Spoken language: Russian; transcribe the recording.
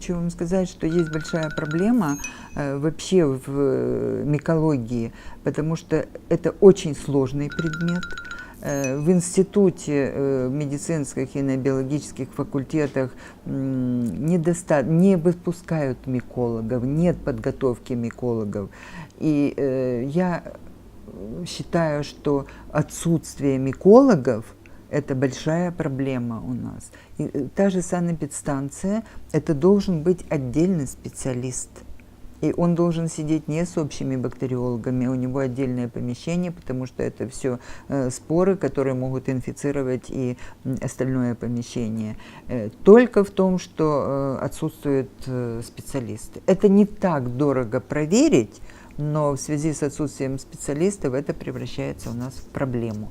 хочу вам сказать, что есть большая проблема э, вообще в э, микологии, потому что это очень сложный предмет. Э, В институте медицинских и на биологических факультетах недоста- не выпускают микологов, нет подготовки микологов. И я считаю, что отсутствие микологов – это большая проблема у нас. И э, та же санэпидстанция – это должен быть отдельный специалист. И он должен сидеть не с общими бактериологами, у него отдельное помещение, потому что это все споры, которые могут инфицировать и остальное помещение. Э, Только в том, что э, отсутствуют э, специалисты. Это не так дорого проверить, но в связи с отсутствием специалистов это превращается у нас в проблему.